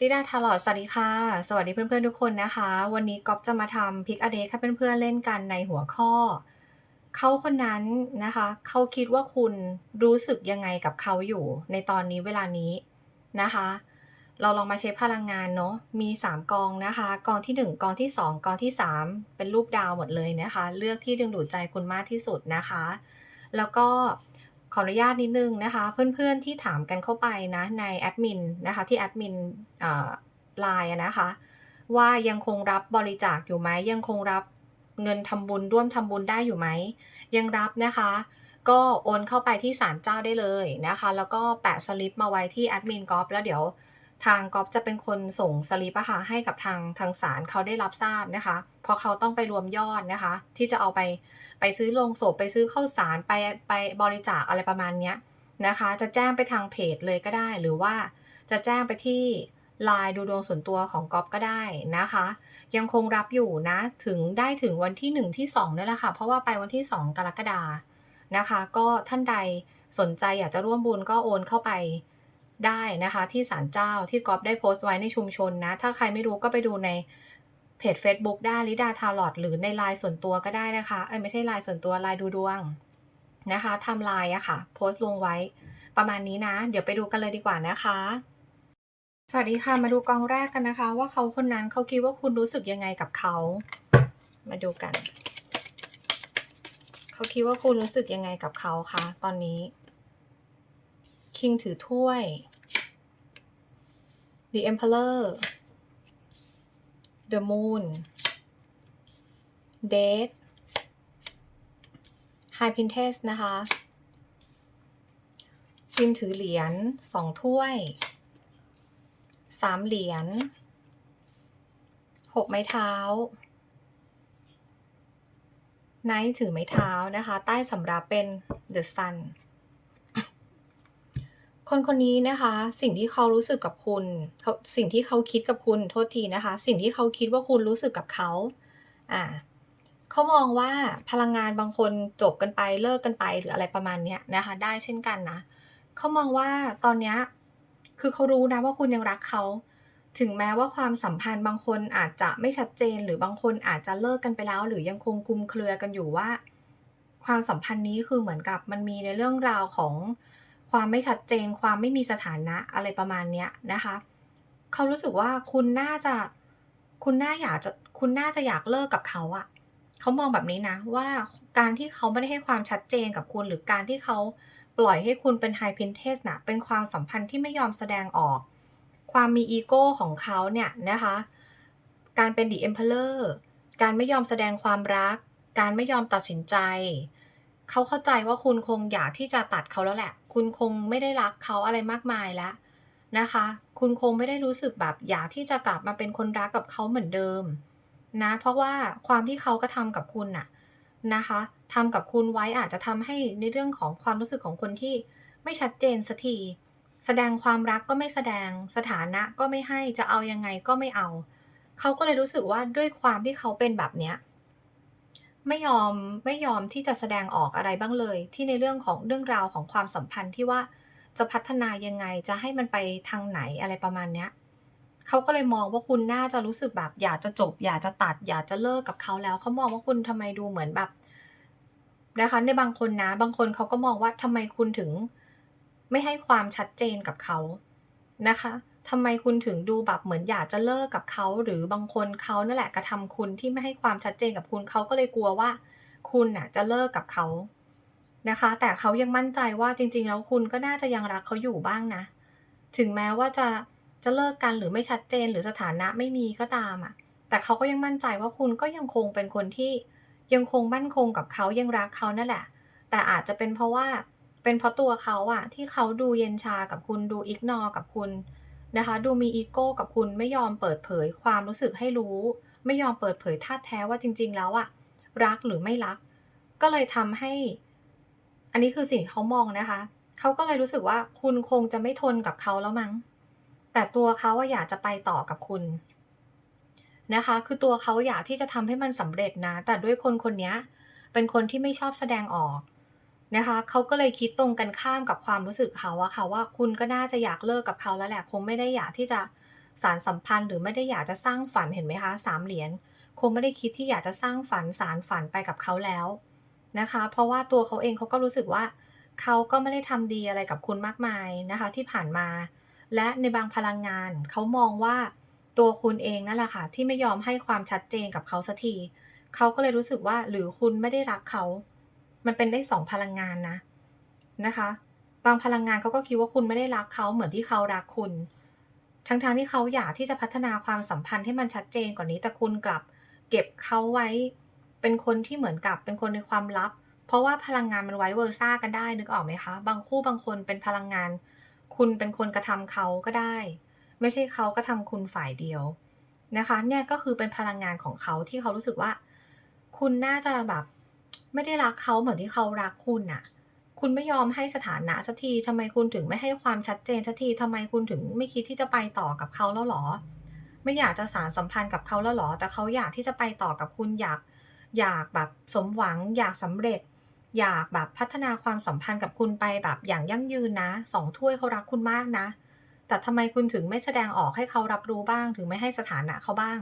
ดิดาทาลอดสวัสดีค่ะ สวัสดีเพื่อนๆทุกคนนะคะ วันนี้ก๊อฟจะมาทำพิกอเดให้เพื่อนๆเล่นกันในหัวข้อ เขาคนนั้นนะคะ เขาคิดว่าคุณรู้สึกยังไงกับเขาอยู่ในตอนนี้เวลานี้นะคะ เราลองมาเช็คพลังงานเนาะ มี 3 กองนะคะ กองที่ 1 กองที่ 2 กองที่ 3 เป็นรูปดาวหมดเลยนะคะ เลือกที่ดึงดูดใจคุณมากที่สุดนะคะ แล้วก็ ขออนุญาตนิดนึงนะคะ เพื่อนๆที่ถามกันเข้าไปนะในแอดมินนะคะที่แอดมินไลน์นะคะ ว่ายังคงรับบริจาคอยู่ไหมยังคงรับเงินทำบุญร่วมทำบุญได้อยู่ไหม ยังรับนะคะ ก็โอนเข้าไปที่ศาลเจ้าได้เลยนะคะ แล้วก็แปะสลิปมาไว้ที่แอดมินกอฟแล้วเดี๋ยว ทางกอฟจะเป็นคนส่งสลิปะคะให้กับทางทางศาลเขาได้รับทราบนะคะ เพราะเขาต้องไปรวมยอดนะคะ ที่จะเอาไปไปซื้อโลงศพไปซื้อข้าวสารไปไปบริจาคอะไรประมาณเนี้ยนะคะ จะแจ้งไปทางเพจเลยก็ได้ หรือว่าจะแจ้งไปที่ไลน์ดูดวงส่วนตัวของก๊อฟก็ได้นะคะ ยังคงรับอยู่นะถึงได้ถึงวันที่ 1 ที่2นั่แหละค่ะ เพราะว่าไปวันที่ 2 กรกฎานะคะ ก็ท่านใดสนใจอยากจะร่วมบุญก็โอนเข้าไป ได้นะคะ ที่ศาลเจ้าที่ก๊อฟได้โพสต์ไว้ในชุมชนนะ ถ้าใครไม่รู้ก็ไปดูในเพจ Facebook ได้ลิดาทาลอดหรือในไลน์ส่วนตัวก็ได้นะคะเอ้ยไม่ใช่ไลน์ส่วนตัวไลน์ดูดวงนะคะทำไลน์อะค่ะ โพสต์ลงไว้ ประมาณนี้นะ เดี๋ยวไปดูกันเลยดีกว่านะคะ สวัสดีค่ะมาดูกองแรกกันนะคะ ว่าเขาคนนั้นเขาคิดว่าคุณรู้สึกยังไงกับเขา มาดูกัน เขาคิดว่าคุณรู้สึกยังไงกับเขาคะตอนนี้ คิงถือถ้วย The Emperor The Moon Date High Princess นะคะคิงถือเหรียญสองถ้วยสามเหรียญหกไม้เท้าไนท์ถือไม้เท้านะคะ ใต้สำรับเป็น The Sun คนคนนี้นะคะ สิ่งที่เขารู้สึกกับคุณเขาสิ่งที่เขาคิดกับคุณโทษทีนะคะ สิ่งที่เขาคิดว่าคุณรู้สึกกับเขาอ่าเขามองว่าพลังงานบางคนจบกันไปเลิกกันไปหรืออะไรประมาณเนี้ยนะคะ ได้เช่นกันนะเขามองว่าตอนเนี้ยคือเขารู้นะว่าคุณยังรักเขาถึงแม้ว่าความสัมพันธ์บางคนอาจจะไม่ชัดเจน หรือบางคนอาจจะเลิกกันไปแล้ว หรือยังคงคุมเครือกันอยู่ว่า ความสัมพันธ์นี้คือเหมือนกับมันมีในเรื่องราวของ ความไม่ชัดเจน ความไม่มีสถานะอะไรประมาณเนี้ยนะคะ เขารู้สึกว่าคุณน่าจะ คุณน่าอยากจะ คุณน่าจะอยากเลิกกับเขาอะเขามองแบบนี้นะว่าการที่เขาไม่ได้ให้ความชัดเจนกับคุณ หรือการที่เขาปล่อยให้คุณเป็นไฮพินเทสนะเป็นความสัมพันธ์ที่ไม่ยอมแสดงออก ความมีอีโก้ของเขาเนี่ยนะคะ การเป็นดีเอ็มเพลอร์ การไม่ยอมแสดงความรัก การไม่ยอมตัดสินใจ เขาเข้าใจว่าคุณคงอยากที่จะตัดเขาแล้วแหละ คุณคงไม่ได้รักเขาอะไรมากมายแล้วนะคะ คุณคงไม่ได้รู้สึกแบบอยากที่จะกลับมาเป็นคนรักกับเขาเหมือนเดิมนะเพราะว่าความที่เขากระทำกับคุณน่ะนะคะทำกับคุณไว้อาจจะทำให้ในเรื่องของความรู้สึกของคนที่ไม่ชัดเจนสักทีแสดงความรักก็ไม่แสดงสถานะก็ไม่ให้จะเอายังไงก็ไม่เอา เขาก็เลยรู้สึกว่าด้วยความที่เขาเป็นแบบเนี้ย ไม่ยอมไม่ยอมที่จะแสดงออกอะไรบ้างเลย ที่ในเรื่องของเรื่องราวของความสัมพันธ์ที่ว่าจะพัฒนายังไงจะให้มันไปทางไหนอะไรประมาณเนี้ยเขาก็เลยมองว่าคุณน่าจะรู้สึกแบบอยากจะจบ อยากจะตัด อยากจะเลิกกับเขาแล้วเขามองว่าคุณทำไมดูเหมือนแบบนะคะในบางคนนะบางคนเขาก็มองว่าทำไมคุณถึง ไม่ให้ความชัดเจนกับเขานะคะ ทำไมคุณถึงดูแบบเหมือนอยากจะเลิกกับเขา หรือบางคนเขานั่นแหละกระทำคุณที่ไม่ให้ความชัดเจนกับคุณเขาก็เลยกลัวว่า คุณน่ะจะเลิกกับเขานะคะ แต่เขายังมั่นใจว่าจริง ๆ แล้วคุณก็น่าจะยังรักเขาอยู่บ้างนะ ถึงแม้ว่าจะจะเลิกกันหรือไม่ชัดเจนหรือสถานะไม่มีก็ตามอะ แต่เขาก็ยังมั่นใจว่าคุณก็ยังคงเป็นคนที่ยังคงมั่นคงกับเขายังรักเขานั่นแหละ แต่อาจจะเป็นเพราะว่าเป็นเพราะตัวเขาอะที่เขาดูเย็นชากับคุณดูอิกนอกับคุณ นะคะ ดูมีอีโก้กับคุณไม่ยอมเปิดเผยความรู้สึกให้รู้ ไม่ยอมเปิดเผยท่าแท้ว่าจริง ๆ แล้วอะรักหรือไม่รัก ก็เลยทำให้ อันนี้คือสิ่งเขามองนะคะเขาก็เลยรู้สึกว่าคุณคงจะไม่ทนกับเขาแล้วมั้ง แต่ตัวเขาว่าอยากจะไปต่อกับคุณนะคะ คือตัวเขาอยากที่จะทำให้มันสำเร็จนะ แต่ด้วยคนคนนี้เป็นคนที่ไม่ชอบแสดงออก นะคะเขาก็เลยคิดตรงกันข้ามกับความรู้สึกเขาอะค่ะว่าคุณก็น่าจะอยากเลิกกับเขาแล้วแหละ คงไม่ได้อยากที่จะสารสัมพันธ์หรือไม่ได้อยากจะสร้างฝันเห็นไหมคะสามเหรียญคงไม่ได้คิดที่อยากจะสร้างฝันสารฝันไปกับเขาแล้วนะคะ เพราะว่าตัวเขาเองเขาก็รู้สึกว่า เขาก็ไม่ได้ทำดีอะไรกับคุณมากมายนะคะที่ผ่านมา และในบางพลังงานเขามองว่าตัวคุณเองนั่นแหละค่ะที่ไม่ยอมให้ความชัดเจนกับเขาสักทีเขาก็เลยรู้สึกว่าหรือคุณไม่ได้รักเขา มันเป็นได้สองพลังงานนะนะคะ บางพลังงานเขาก็คิดว่าคุณไม่ได้รักเขาเหมือนที่เขารักคุณ ทั้งๆทที่เขาอยากที่จะพัฒนาความสัมพันธ์ให้มันชัดเจนกว่านี้แต่คุณกลับ เก็บเขาไว้เป็นคนที่เหมือนกับเป็นคนในความลับ เพราะว่าพลังงานมันไว้เวอร์ซ่ากันได้นึกออกไหมคะ บางคู่บางคนเป็นพลังงาน คุณเป็นคนกระทำเขาก็ได้ ไม่ใช่เขาก็ทำคุณฝ่ายเดียวนะคะเนี่ยก็คือเป็นพลังงานของเขาที่เขารู้สึกว่า คุณน่าจะแบบ ไม่ได้รักเขาเหมือนที่เขารักคุณน่ะคุณไม่ยอมให้สถานะสักทีทำไมคุณถึงไม่ให้ความชัดเจนสักทีทำไมคุณถึงไม่คิดที่จะไปต่อกับเขาแล้วหรอ ไม่อยากจะสารสัมพันธ์กับเขาแล้วหรอ แต่เขาอยากที่จะไปต่อกับคุณอยากอยากแบบสมหวัง อยากสำเร็จ อยากแบบพัฒนาความสัมพันธ์กับคุณไปแบบอย่างยั่งยืนนะสองถ้วยเขารักคุณมากนะ แต่ทำไมคุณถึงไม่แสดงออกให้เขารับรู้บ้าง ถึงไม่ให้สถานะเขาบ้าง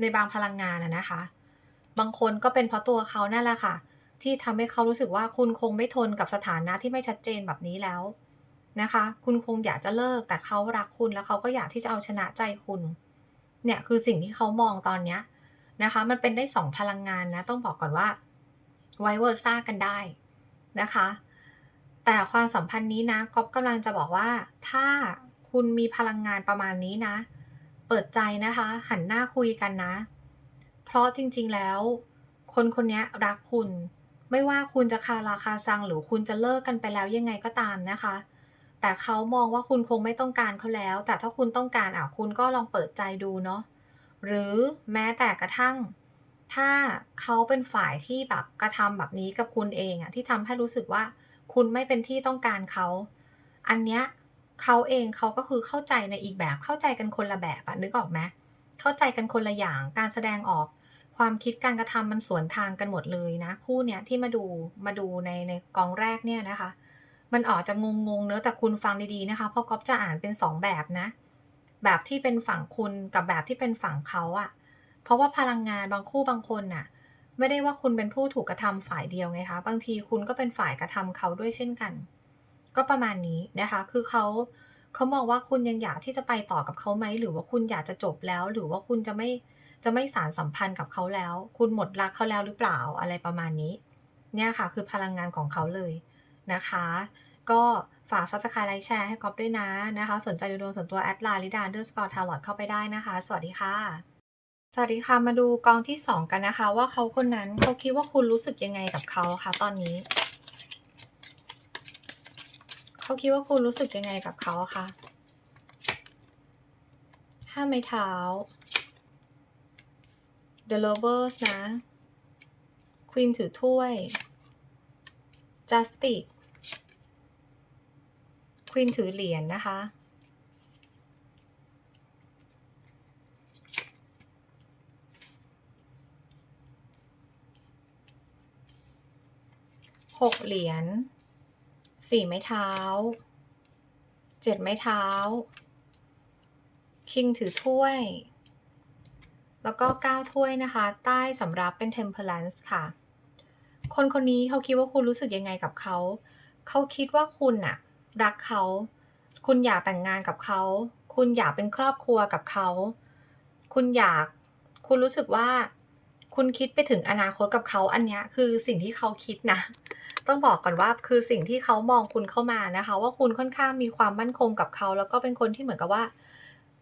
ในบางพลังงานอะนะคะ บางคนก็เป็นเพราะตัวเขานั่นแหละค่ะ ที่ทำให้เขารู้สึกว่าคุณคงไม่ทนกับสถานะที่ไม่ชัดเจนแบบนี้แล้วนะคะ คุณคงอยากจะเลิกแต่เขารักคุณแล้วเขาก็อยากที่จะเอาชนะใจคุณ เนี่ยคือสิ่งที่เขามองตอนเนี้ยนะคะ มันเป็นได้สองพลังงานนะ ต้องบอกก่อนว่าไวเวอร์ซ่ากันได้นะคะ แต่ความสัมพันธ์นี้นะก๊อฟกำลังจะบอกว่า ถ้าคุณมีพลังงานประมาณนี้นะ เปิดใจนะคะ หันหน้าคุยกันนะ ราะจริง ๆ แล้ว คนคนนี้รักคุณ ไม่ว่าคุณจะคาราคาซังหรือคุณจะเลิกกันไปแล้วยังไงก็ตามนะคะ แต่เขามองว่าคุณคงไม่ต้องการเขาแล้ว แต่ถ้าคุณต้องการอะคุณก็ลองเปิดใจดูเนาะหรือแม้แต่กระทั่ง ถ้าเขาเป็นฝ่ายที่แบบกระทำแบบนี้กับคุณเองอะที่ทำให้รู้สึกว่า คุณไม่เป็นที่ต้องการเขา อันเนี้ยเขาเองเขาก็คือเข้าใจในอีกแบบเข้าใจกันคนละแบบอะนึกออกไหมเข้าใจกันคนละอย่างการแสดงออก ความคิดการกระทำมันสวนทางกันหมดเลยนะ คู่เนี้ยที่มาดูมาดูในในกองแรกเนี่ยนะคะ มันออกจะงงงๆเนื้อะแต่คุณฟังดีๆนะคะเพราะก๊อฟจะอ่านเป็นสองแบบนะ แบบที่เป็นฝั่งคุณกับแบบที่เป็นฝั่งเขาอะเพราะว่าพลังงานบางคู่บางคนน่ะ ไม่ได้ว่าคุณเป็นผู้ถูกกระทำฝ่ายเดียวไงคะบางทีคุณก็เป็นฝ่ายกระทำเขาด้วยเช่นกัน ก็ประมาณนี้นะคะ คือเขาเขามองว่าคุณยังอยากที่จะไปต่อกับเขาไหมหรือว่าคุณอยากจะจบแล้ว หรือว่าคุณจะไม่ จะไม่สารสัมพันธ์กับเขาแล้ว คุณหมดรักเขาแล้วหรือเปล่าอะไรประมาณนี้ เนี่ยค่ะคือพลังงานของเขาเลยนะคะ ก็ฝากซับสไครต์ไลค์แชร์ให้ก๊อฟด้วยนะนะคะ สนใจดูดวงส่วนตัวแอดลน์ลิดาเดอร์สกอร์ทาร์ลอตเข้าไปได้นะคะ สวัสดีค่ะสวัสดีค่ะ มาดูกองที่สองกันนะคะ ว่าเขาคนนั้นเขาคิดว่าคุณรู้สึกยังไงกับเขาคะตอนนี้เขาคิดว่าคุณรู้สึกยังไงกับเขาคะห้าไม้เท้า The Lovers นะ Queen ถือถ้วย Justice Queen ถือเหรียญนะคะ หกเหรียญ สี่ไม้เท้า เจ็ดไม้เท้า คิงถือถ้วย แล้วก็เก้าถ้วยนะคะ ใต้สำรับเป็น temperance ค่ะ คนคนนี้เขาคิดว่าคุณรู้สึกยังไงกับเขา เขาคิดว่าคุณน่ะรักเขา คุณอยากแต่งงานกับเขา คุณอยากเป็นครอบครัวกับเขา คุณอยาก คุณรู้สึกว่า คุณคิดไปถึงอนาคตกับเขาอันนี้คือสิ่งที่เขาคิดนะ ต้องบอกก่อนว่าคือสิ่งที่เขามองคุณเข้ามานะคะ ว่าคุณค่อนข้างมีความมั่นคงกับเขา แล้วก็เป็นคนที่เหมือนกับว่า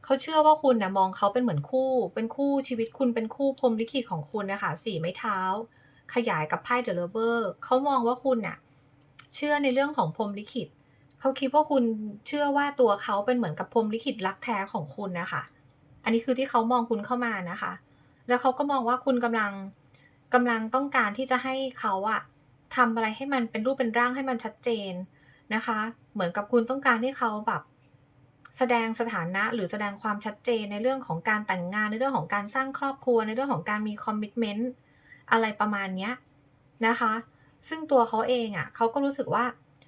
เขาเชื่อว่าคุณนะมองเขาเป็นเหมือนคู่ เป็นคู่ชีวิตคุณเป็นคู่พรมลิขิตของคุณนะคะสี่ไม้เท้า ขยายกับไพ่เดอะเลเวอร์เขามองว่าคุณน่ะเชื่อในเรื่องของพรมลิขิตเขาคิดว่าคุณเชื่อว่าตัวเขาเป็นเหมือนกับพรมลิขิตรักแท้ของคุณนะคะอันนี้คือที่เขามองคุณเข้ามานะคะ แล้วเขาก็มองว่าคุณกำลังกำลังต้องการที่จะให้เขาอะทำอะไรให้มันเป็นรูปเป็นร่างให้มันชัดเจนนะคะ เหมือนกับคุณต้องการให้เขาแบบ แสดงสถานะหรือแสดงความชัดเจนในเรื่องของการแต่งงานในเรื่องของการสร้างครอบครัวในเรื่องของการมีคอมมิชเมนต์อะไรประมาณเนี้ยนะคะ ซึ่งตัวเขาเองอะ่ะเขาก็รู้สึกว่า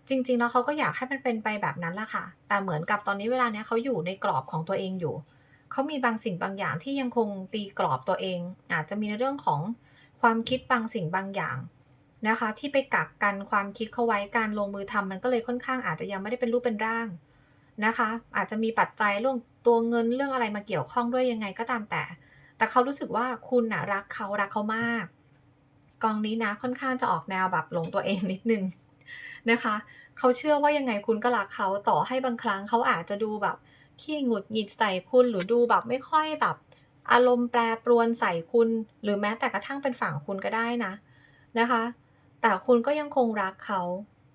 จริงๆแล้วเขาก็อยากให้มันเป็นไปแบบนั้นแหละค่ะ แต่เหมือนกับตอนนี้เวลาเนี้ยเขาอยู่ในกรอบของตัวเองอยู่ เขามีบางสิ่งบางอย่างที่ยังคงตีกรอบตัวเอง อาจจะมีในเรื่องของความคิดบางสิ่งบางอย่างนะคะ ที่ไปกักกันความคิดเขาไว้การลงมือทำมันก็เลยค่อนข้างอาจจะยังไม่ได้เป็นรูปเป็นร่าง นะคะ อาจจะมีปัจจัยเรื่องตัวเงินเรื่องอะไรมาเกี่ยวข้องด้วยยังไงก็ตามแต่ แต่เขารู้สึกว่าคุณน่ะรักเขารักเขามาก กองนี้นะค่อนข้างจะออกแนวแบบหลงตัวเองนิดนึงนะคะเขาเชื่อว่ายังไงคุณก็รักเขาต่อให้บางครั้งเขาอาจจะดูแบบขี้หงุดหงิดใส่คุณหรือดูแบบไม่ค่อยแบบ อารมณ์แปรปรวนใส่คุณ หรือแม้แต่กระทั่งเป็นฝั่งคุณก็ได้นะนะคะ แต่คุณก็ยังคงรักเขา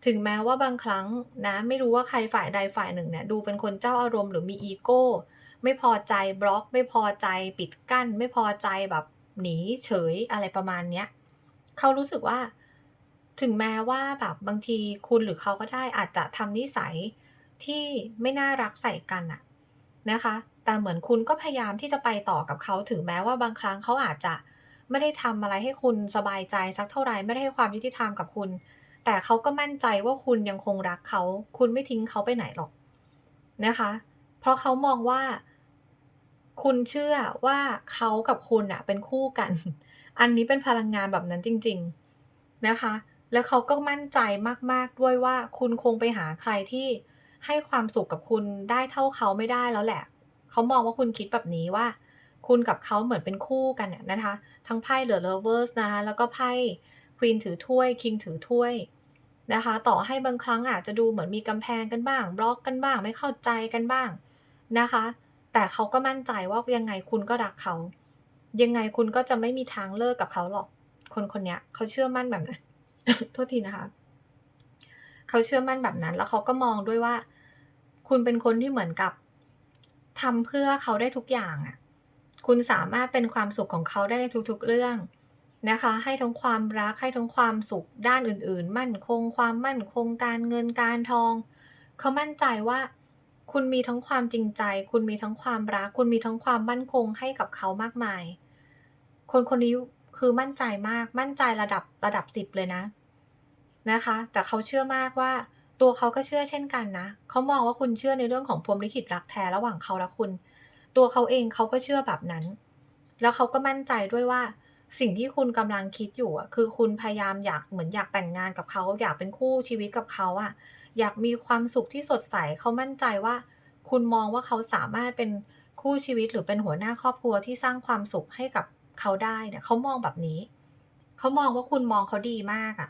ถึงแม้ว่าบางครั้งนะไม่รู้ว่าใครฝ่ายใดฝ่ายหนึ่งเนี่ยดูเป็นคนเจ้าอารมณ์หรือมีอีโก้ ไม่พอใจบล็อก ไม่พอใจปิดกั้น ไม่พอใจแบบหนีเฉยอะไรประมาณเนี้ยเขารู้สึกว่า ถึงแม้ว่าแบบบางทีคุณหรือเขาก็ได้อาจจะทำนิสัยที่ไม่น่ารักใส่กันอะนะคะ แต่เหมือนคุณก็พยายามที่จะไปต่อกับเขาถึงแม้ว่าบางครั้งเขาอาจจะไม่ได้ทำอะไรให้คุณสบายใจสักเท่าไหร่ไม่ได้ให้ความยุติธรรมกับคุณ แต่เขาก็มั่นใจว่าคุณยังคงรักเขา คุณไม่ทิ้งเขาไปไหนหรอกนะคะ เพราะเขามองว่า คุณเชื่อว่าเขากับคุณอะเป็นคู่กัน อันนี้เป็นพลังงานแบบนั้นจริง ๆนะคะ แล้วเขาก็มั่นใจมากๆด้วยว่าคุณคงไปหาใครที่ให้ความสุขกับคุณได้เท่าเขาไม่ได้แล้วแหละ เขามองว่าคุณคิดแบบนี้ว่า คุณกับเขาเหมือนเป็นคู่กันนะคะ ทั้งไพ่ The Lovers นะคะ แล้วก็ไพ่ Queen ถือถ้วย King ถือถ้วยนะคะ ต่อให้บางครั้งอาจจะดูเหมือนมีกำแพงกันบ้าง บล็อกกันบ้าง ไม่เข้าใจกันบ้างนะคะ แต่เขาก็มั่นใจว่ายังไงคุณก็รักเขา ยังไงคุณก็จะไม่มีทางเลิกกับเขาหรอก คนคนนี้เขาเชื่อมั่นแบบนั้นโทษทีนะคะ เขาเชื่อมั่นแบบนั้น แล้วเขาก็มองด้วยว่า คุณเป็นคนที่เหมือนกับทำเพื่อเขาได้ทุกอย่างอะ คุณสามารถเป็นความสุขของเขาได้ในทุกๆเรื่อง นะคะ ให้ทั้งความรักให้ทั้งความสุขด้านอื่น ๆ มั่นคง ความมั่นคงการเงินการทอง เขามั่นใจว่า คุณมีทั้งความจริงใจ คุณมีทั้งความรัก คุณมีทั้งความมั่นคงให้กับเขามากมาย คนคนนี้คือมั่นใจมากมั่นใจระดับระดับสิบเลยนะนะคะ แต่เขาเชื่อมากว่าตัวเขาก็เชื่อเช่นกันนะ เขามองว่าคุณเชื่อในเรื่องของพรมลิขิตรักแท้ระหว่างเขาและคุณ ตัวเขาเองเขาก็เชื่อแบบนั้น แล้วเขาก็มั่นใจด้วยว่า สิ่งที่คุณกำลังคิดอยู่อะคือคุณพยายามอยากเหมือนอยากแต่งงานกับเขาอยากเป็นคู่ชีวิตกับเขาอะอยากมีความสุขที่สดใสเขามั่นใจว่า คุณมองว่าเขาสามารถเป็นคู่ชีวิตหรือเป็นหัวหน้าครอบครัวที่สร้างความสุขให้กับเขาได้เนี่ยเขามองแบบนี้ เขามองว่าคุณมองเขาดีมากอะ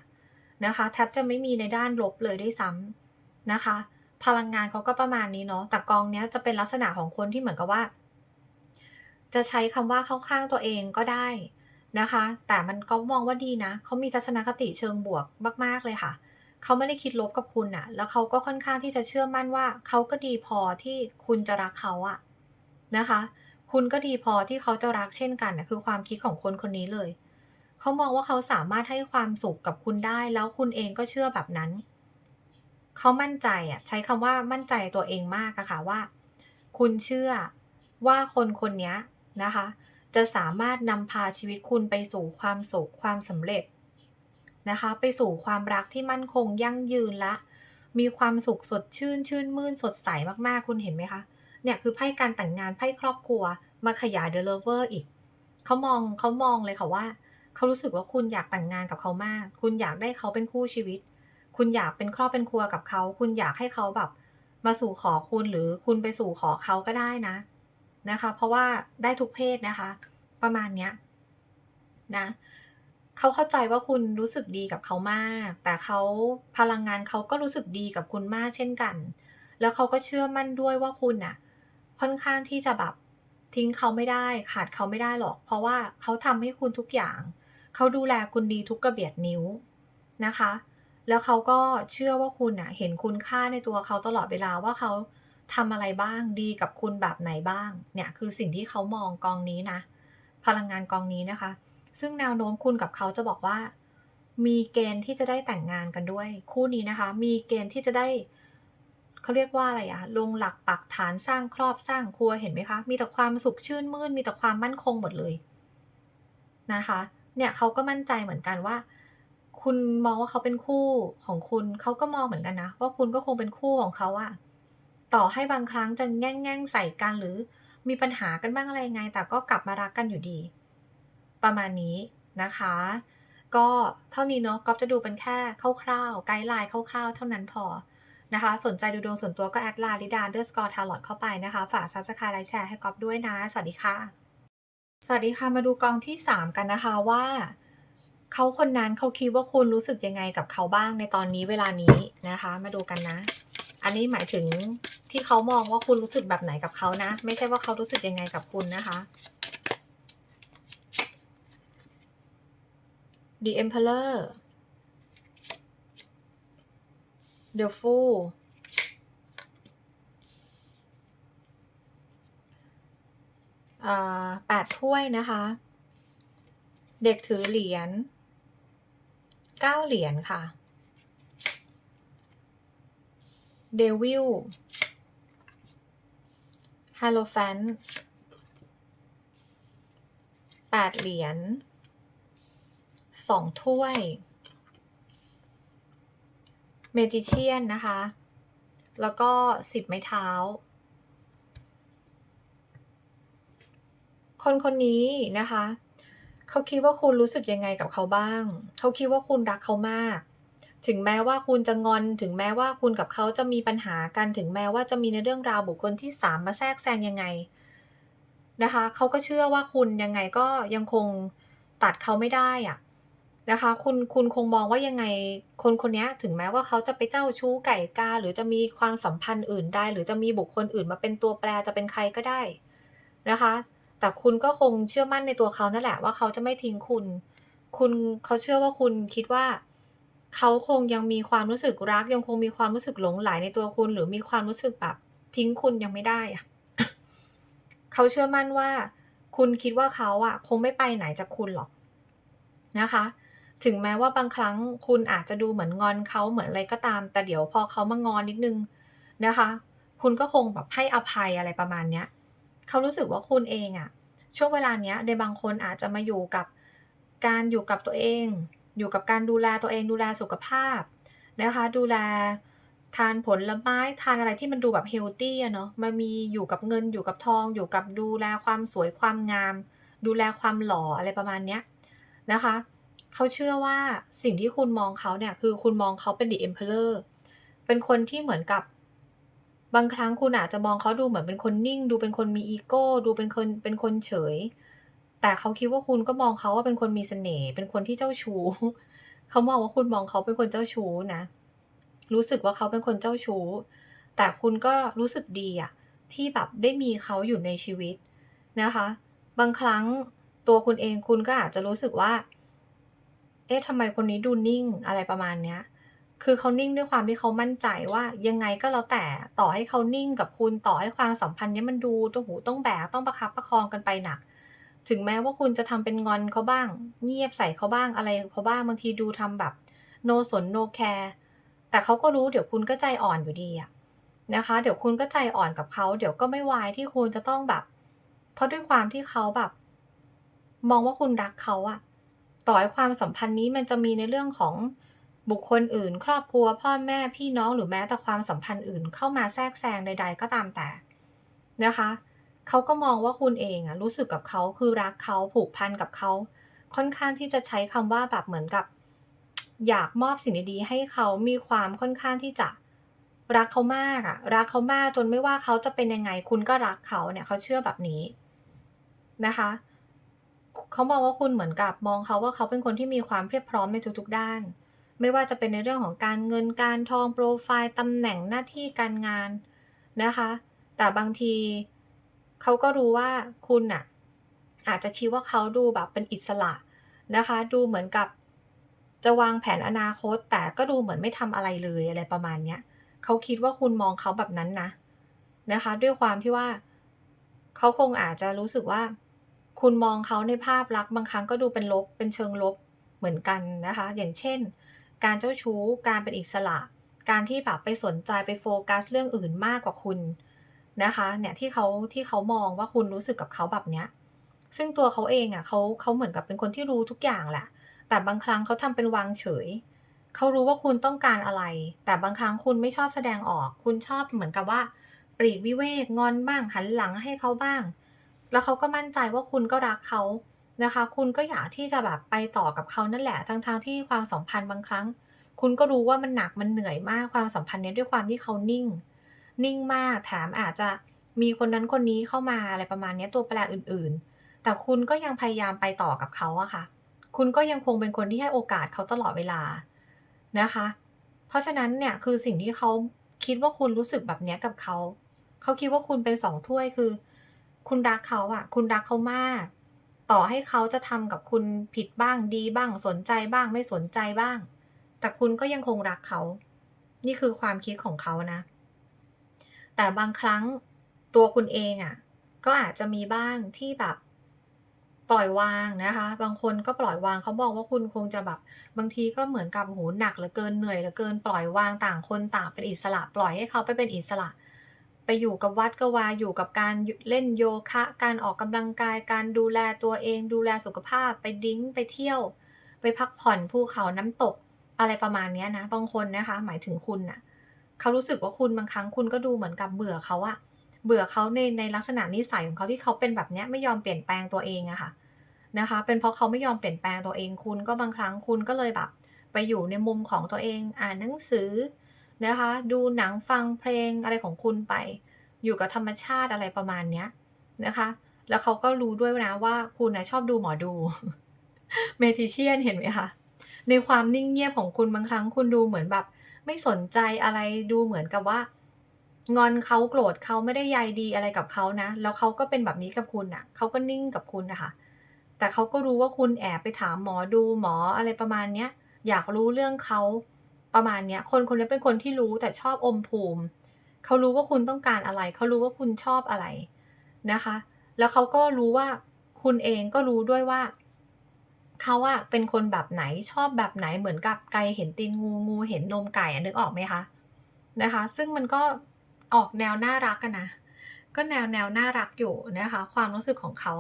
นะคะแทบจะไม่มีในด้านลบเลยด้วยซ้ำนะคะ พลังงานเขาก็ประมาณนี้เนาะแต่กองเนี้ยจะเป็นลักษณะของคนที่เหมือนกับว่า จะใช้คำว่าเข้าข้างตัวเองก็ได้ นะคะ แต่มันก็มองว่าดีนะ เขามีทัศนคติเชิงบวกมาก ๆ เลยค่ะ เขาไม่ได้คิดลบกับคุณอะแล้วเขาก็ค่อนข้างที่จะเชื่อมั่นว่า เขาก็ดีพอที่คุณจะรักเขาอะนะคะ คุณก็ดีพอที่เขาจะรักเช่นกันนะคือความคิดของคนคนนี้เลย เขามองว่าเขาสามารถให้ความสุขกับคุณได้ แล้วคุณเองก็เชื่อแบบนั้น เขามั่นใจอะใช้คำว่ามั่นใจตัวเองมากอะค่ะว่า คุณเชื่อว่าคนคนนี้นะคะ จะสามารถนำพาชีวิตคุณไปสู่ความสุขความสำเร็จนะคะ ไปสู่ความรักที่มั่นคงยั่งยืนละมีความสุขสดชื่นชื่นมื่นสดใสมากๆคุณเห็นไหมคะเนี่ยคือไพ่การแต่งงานไพ่ครอบครัว มาขยาย The Lover อีกเขามองเขามองเลยค่ะว่าเขารู้สึกว่าคุณอยากแต่งงานกับเขามาก คุณอยากได้เขาเป็นคู่ชีวิต คุณอยากเป็นครอบเป็นครัวกับเขา คุณอยากให้เขาแบบ มาสู่ขอคุณหรือคุณไปสู่ขอเขาก็ได้นะ นะคะ เพราะว่าได้ทุกเพศนะคะ ประมาณเนี้ยนะเขาเข้าใจว่าคุณรู้สึกดีกับเขามาก แต่เขาพลังงานเขาก็รู้สึกดีกับคุณมากเช่นกัน แล้วเขาก็เชื่อมั่นด้วยว่าคุณน่ะ ค่อนข้างที่จะแบบทิ้งเขาไม่ได้ขาดเขาไม่ได้หรอก เพราะว่าเขาทำให้คุณทุกอย่าง เขาดูแลคุณดีทุกกระเบียดนิ้วนะคะ แล้วเขาก็เชื่อว่าคุณน่ะ เห็นคุณค่าในตัวเขาตลอดเวลาว่าเขา ทำอะไรบ้างดีกับคุณแบบไหนบ้าง เนี่ยคือสิ่งที่เขามองกองนี้นะ พลังงานกองนี้นะคะ ซึ่งแนวโน้มคุณกับเขาจะบอกว่า มีเกณฑ์ที่จะได้แต่งงานกันด้วย คู่นี้นะคะ มีเกณฑ์ที่จะได้เขาเรียกว่าอะไรอะลงหลักปักฐานสร้างครอบสร้างครัวเห็นไหมคะ มีแต่ความสุขชื่นมื่น มีแต่ความมั่นคงหมดเลยนะคะ เนี่ยเขาก็มั่นใจเหมือนกันว่า คุณมองว่าเขาเป็นคู่ของคุณ เขาก็มองเหมือนกันนะ ว่าคุณก็คงเป็นคู่ของเขาอะ ต่อให้บางครั้งจะแง่งแง่งใส่กันหรือมีปัญหากันบ้างอะไรไง แต่ก็กลับมารักกันอยู่ดี ประมาณนี้นะคะ ก็เท่านี้เนาะก๊อฟจะดูเป็นแค่คร่าวๆไกด์ไลน์คร่าวๆ เท่านั้นพอนะคะ สนใจดูดวงส่วนตัวก็แอดไลน์ลิดาเดอร์สกอร์ทาร์ลอตเข้าไปนะคะ ฝากซับสไครต์ไลค์แชร์ให้ก๊อฟด้วยนะ สวัสดีค่ะ สวัสดีค่ะ มาดูกองที่ 3 กันนะคะว่าเขาคนนั้นเขาคิดว่าคุณรู้สึกยังไงกับเขาบ้างในตอนนี้เวลานี้นะคะ มาดูกันนะ อันนี้หมายถึงที่เขามองว่าคุณรู้สึกแบบไหนกับเขานะ ไม่ใช่ว่าเขารู้สึกยังไงกับคุณนะคะ The Emperor The Fool อ่าแปดถ้วยนะคะ เด็กถือเหรียญเก้าเหรียญค่ะ เดวิลฮาโลแฟนแปดเหรียญสองถ้วย เมจิเชียนนะคะ แล้วก็สิบไม้เท้า คนคนนี้นะคะ เขาคิดว่าคุณรู้สึกยังไงกับเขาบ้าง เขาคิดว่าคุณรักเขามาก ถึงแม้ว่าคุณจะงอน ถึงแม้ว่าคุณกับเขาจะมีปัญหากัน ถึงแม้ว่าจะมีในเรื่องราวบุคคลที่สามมาแทรกแซงยังไงนะคะเขาก็เชื่อว่าคุณยังไงก็ยังคงตัดเขาไม่ได้อะนะคะคุณคุณคงมองว่ายังไงคนคนนี้ถึงแม้ว่าเขาจะไปเจ้าชู้ไก่กา หรือจะมีความสัมพันธ์อื่นได้ หรือจะมีบุคคลอื่นมาเป็นตัวแปรจะเป็นใครก็ได้นะคะ แต่คุณก็คงเชื่อมั่นในตัวเขานั่นแหละว่าเขาจะไม่ทิ้งคุณ คุณเขาเชื่อว่าคุณคิดว่า เขาคงยังมีความรู้สึกรัก ยังคงมีความรู้สึกหลงไหลในตัวคุณ หรือมีความรู้สึกแบบทิ้งคุณยังไม่ได้อะเขาเชื่อมั่นว่า คุณคิดว่าเขาอะคงไม่ไปไหนจากคุณหรอกนะคะ ถึงแม้ว่าบางครั้งคุณอาจจะดูเหมือนงอนเขาเหมือนอะไรก็ตาม แต่เดี๋ยวพอเขามางอนนิดนึงนะคะ คุณก็คงแบบให้อภัยอะไรประมาณเนี้ยเขารู้สึกว่าคุณเองอะช่วงเวลาเนี้ยในบางคนอาจจะมาอยู่กับการอยู่กับตัวเอง อยู่กับการดูแลตัวเองดูแลสุขภาพนะคะดูแลทานผลไม้ทานอะไรที่มันดูแบบเฮลตี้อะเนาะมันมีอยู่กับเงินอยู่กับทอง อยู่กับดูแลความสวยความงาม ดูแลความหล่ออะไรประมาณเนี้ยนะคะเขาเชื่อว่าสิ่งที่คุณมองเขาเนี่ยคือคุณมองเขาเป็น the emperor เป็นคนที่เหมือนกับบางครั้งคุณอาจจะมองเขาดูเหมือนเป็นคนนิ่ง ดูเป็นคนมีอีโก้ ดูเป็นคนเป็นคนเฉย แต่เขาคิดว่าคุณก็มองเขาว่าเป็นคนมีเสน่ห์เป็นคนที่เจ้าชู้เขามองว่าคุณมองเขาเป็นคนเจ้าชู้นะ รู้สึกว่าเขาเป็นคนเจ้าชู้ แต่คุณก็รู้สึกดีอะที่แบบได้มีเขาอยู่ในชีวิตนะคะ บางครั้งตัวคุณเองคุณก็อาจจะรู้สึกว่า เอ๊ะทำไมคนนี้ดูนิ่งอะไรประมาณเนี้ยคือเขานิ่งด้วยความที่เขามั่นใจว่ายังไงก็แล้วแต่ต่อให้เขานิ่งกับคุณต่อให้ความสัมพันธ์เนี้ยมันดูต้องหูต้องแบกต้องประคับประคองกันไปหนัก ถึงแม้ว่าคุณจะทำเป็นงอนเขาบ้าง เงียบใส่เขาบ้างอะไรเขาบ้างบางทีดูทำแบบโนสนโนแคร์แต่เขาก็รู้เดี๋ยวคุณก็ใจอ่อนอยู่ดีอะนะคะ เดี๋ยวคุณก็ใจอ่อนกับเขา เดี๋ยวก็ไม่วายที่คุณจะต้องแบบ เพราะด้วยความที่เขาแบบ มองว่าคุณรักเขาอะต่อให้ความสัมพันธ์นี้มันจะมีในเรื่องของบุคคลอื่น ครอบครัว พ่อแม่พี่น้องหรือแม้แต่ความสัมพันธ์อื่นเข้ามาแทรกแซงใด ๆ ก็ตามแต่นะคะ เขาก็มองว่าคุณเองอะรู้สึกกับเขาคือรักเขาผูกพันกับเขาค่อนข้างที่จะใช้คำว่าแบบเหมือนกับ อยากมอบสิ่งดีๆให้เขามีความค่อนข้างที่จะรักเขามากอะรักเขามากจนไม่ว่าเขาจะเป็นยังไงคุณก็รักเขาเนี่ยเขาเชื่อแบบนี้นะคะเขามองว่าคุณเหมือนกับมองเขาว่าเขาเป็นคนที่มีความเพียบพร้อมในทุกๆด้าน ไม่ว่าจะเป็นในเรื่องของการเงินการทองโปรไฟล์ตำแหน่งหน้าที่การงานนะคะ แต่บางที เขาก็รู้ว่าคุณน่ะอาจจะคิดว่าเขาดูแบบเป็นอิสระนะคะ ดูเหมือนกับจะวางแผนอนาคต แต่ก็ดูเหมือนไม่ทำอะไรเลยอะไรประมาณเนี้ยเขาคิดว่าคุณมองเขาแบบนั้นนะนะคะ ด้วยความที่ว่าเขาคงอาจจะรู้สึกว่า คุณมองเขาในภาพลักษณ์บางครั้งก็ดูเป็นลบเป็นเชิงลบเหมือนกันนะคะ อย่างเช่น การเจ้าชู้การเป็นอิสระ การที่แบบไปสนใจไปโฟกัสเรื่องอื่นมากกว่าคุณ นะคะเนี่ยที่เขาที่เขามองว่าคุณรู้สึกกับเขาแบบเนี้ยซึ่งตัวเขาเองอะเขาเขาเหมือนกับเป็นคนที่รู้ทุกอย่างแหละ แต่บางครั้งเขาทำเป็นวางเฉยเขารู้ว่าคุณต้องการอะไร แต่บางครั้งคุณไม่ชอบแสดงออก คุณชอบเหมือนกับว่าปลีกวิเวกงอนบ้างหันหลังให้เขาบ้าง แล้วเขาก็มั่นใจว่าคุณก็รักเขานะคะ คุณก็อยากที่จะแบบไปต่อกับเขานั่นแหละทั้งๆที่ความสัมพันธ์บางครั้ง คุณก็รู้ว่ามันหนักมันเหนื่อยมากความสัมพันธ์เนี้ยด้วยความที่เขานิ่ง นิ่งมากแถมอาจจะมีคนนั้นคนนี้เข้ามาอะไรประมาณนี้ตัวแปรอื่นๆ แต่คุณก็ยังพยายามไปต่อกับเขาอะค่ะ คุณก็ยังคงเป็นคนที่ให้โอกาสเขาตลอดเวลานะคะ เพราะฉะนั้นเนี่ยคือสิ่งที่เขาคิดว่าคุณรู้สึกแบบนี้กับเขา เขาคิดว่าคุณเป็น2ถ้วยคือ คุณรักเขาอะคุณรักเขามาก ต่อให้เขาจะทำกับคุณผิดบ้างดีบ้าง สนใจบ้างไม่สนใจบ้าง แต่คุณก็ยังคงรักเขา นี่คือความคิดของเขานะ แต่บางครั้งตัวคุณเองอะก็อาจจะมีบ้างที่แบบปล่อยวางนะคะ บางคนก็ปล่อยวางเขามองว่าคุณคงจะแบบบางทีก็เหมือนกับโอ้โฮหนักเหลือเกินเหนื่อยเหลือเกินปล่อยวางต่างคนต่างเป็นอิสระ ปล่อยให้เขาไปเป็นอิสระ ไปอยู่กับวัดกับวาอยู่กับการเล่นโยคะ การออกกำลังกาย การดูแลตัวเอง ดูแลสุขภาพ ไปดริงไปเที่ยว ไปพักผ่อนภูเขาน้ำตก อะไรประมาณนี้นะ บางคนนะคะ หมายถึงคุณน่ะ เขารู้สึกว่าคุณบางครั้งคุณก็ดูเหมือนกับเบื่อเขาอะเบื่อเขาในในลักษณะนิสัยของเขาที่เขาเป็นแบบเนี้ยไม่ยอมเปลี่ยนแปลงตัวเองอะค่ะนะคะ เป็นเพราะเขาไม่ยอมเปลี่ยนแปลงตัวเองคุณก็บางครั้งคุณก็เลยแบบไปอยู่ในมุมของตัวเองอ่านหนังสือนะคะ ดูหนังฟังเพลงอะไรของคุณไป อยู่กับธรรมชาติอะไรประมาณเนี้ยนะคะ แล้วเขาก็รู้ด้วยนะว่าคุณน่ะชอบดูหมอดู Magician เห็นไหมคะในความนิ่งเงียบของคุณบางครั้งคุณดูเหมือนแบบ ไม่สนใจอะไรดูเหมือนกับว่า งอนเขาโกรธเขาไม่ได้ใยดีอะไรกับเขานะ แล้วเขาก็เป็นแบบนี้กับคุณน่ะเขาก็นิ่งกับคุณนะคะแต่เขาก็รู้ว่าคุณแอบไปถามหมอดูหมออะไรประมาณเนี้ยอยากรู้เรื่องเขาประมาณเนี้ย คนคนนี้เป็นคนที่รู้แต่ชอบอมภูมิเขารู้ว่าคุณต้องการอะไร เขารู้ว่าคุณชอบอะไรนะคะ แล้วเขาก็รู้ว่าคุณเองก็รู้ด้วยว่า เขาอะเป็นคนแบบไหนชอบแบบไหนเหมือนกับไก่เห็นตีนงูงูเห็นนมไก่อะนึกออกไหมคะนะคะ ซึ่งมันก็ออกแนวน่ารักอะนะก็แนวแนวน่ารักอยู่นะคะ ความรู้สึกของเขา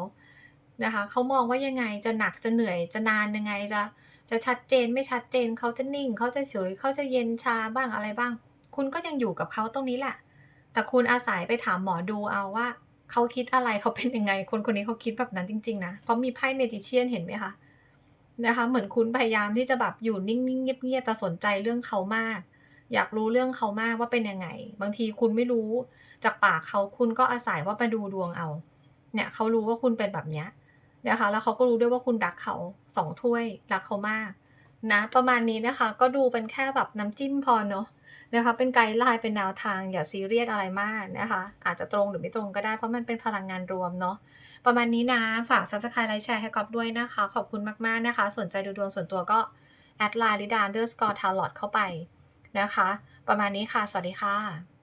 นะคะเขามองว่ายังไงจะหนักจะเหนื่อยจะนานยังไงจะจะชัดเจนไม่ชัดเจนเขาจะนิ่งเขาจะเฉยเขาจะเย็นชาบ้างอะไรบ้าง คุณก็ยังอยู่กับเขาตรงนี้แหละ แต่คุณอาศัยไปถามหมอดูเอาว่าเขาคิดอะไรเขาเป็นยังไง คนคนนี้เขาคิดแบบนั้นจริง ๆ นะเพราะมีไพ่ Magician เห็นไหมคะ นะคะ เหมือนคุณพยายามที่จะแบบอยู่นิ่งๆเงียบๆแต่สนใจเรื่องเขามาก อยากรู้เรื่องเขามากว่าเป็นยังไง บางทีคุณไม่รู้จากปากเขาคุณก็อาศัยว่าไปดูดวงเอา เนี่ยเขารู้ว่าคุณเป็นแบบเนี้ยนะคะ แล้วเขาก็รู้ด้วยว่าคุณรักเขา2ถ้วยรักเขามากนะประมาณนี้นะคะก็ดูเป็นแค่แบบน้ำจิ้มพอเนาะนะคะเป็นไกด์ไลน์เป็นแนวทางอย่าซีเรียสอะไรมากนะคะ อาจจะตรงหรือไม่ตรงก็ได้เพราะมันเป็นพลังงานรวมเนาะ ประมาณนี้นะ ฝาก Subscribe ไลค์แชร์ให้กอฟด้วยนะคะ ขอบคุณมาก ๆ นะคะ สนใจดูดวงส่วนตัวก็แอดไลน์สกอตทาร์ลต์เข้าไปนะคะ ประมาณนี้ค่ะ สวัสดีค่ะ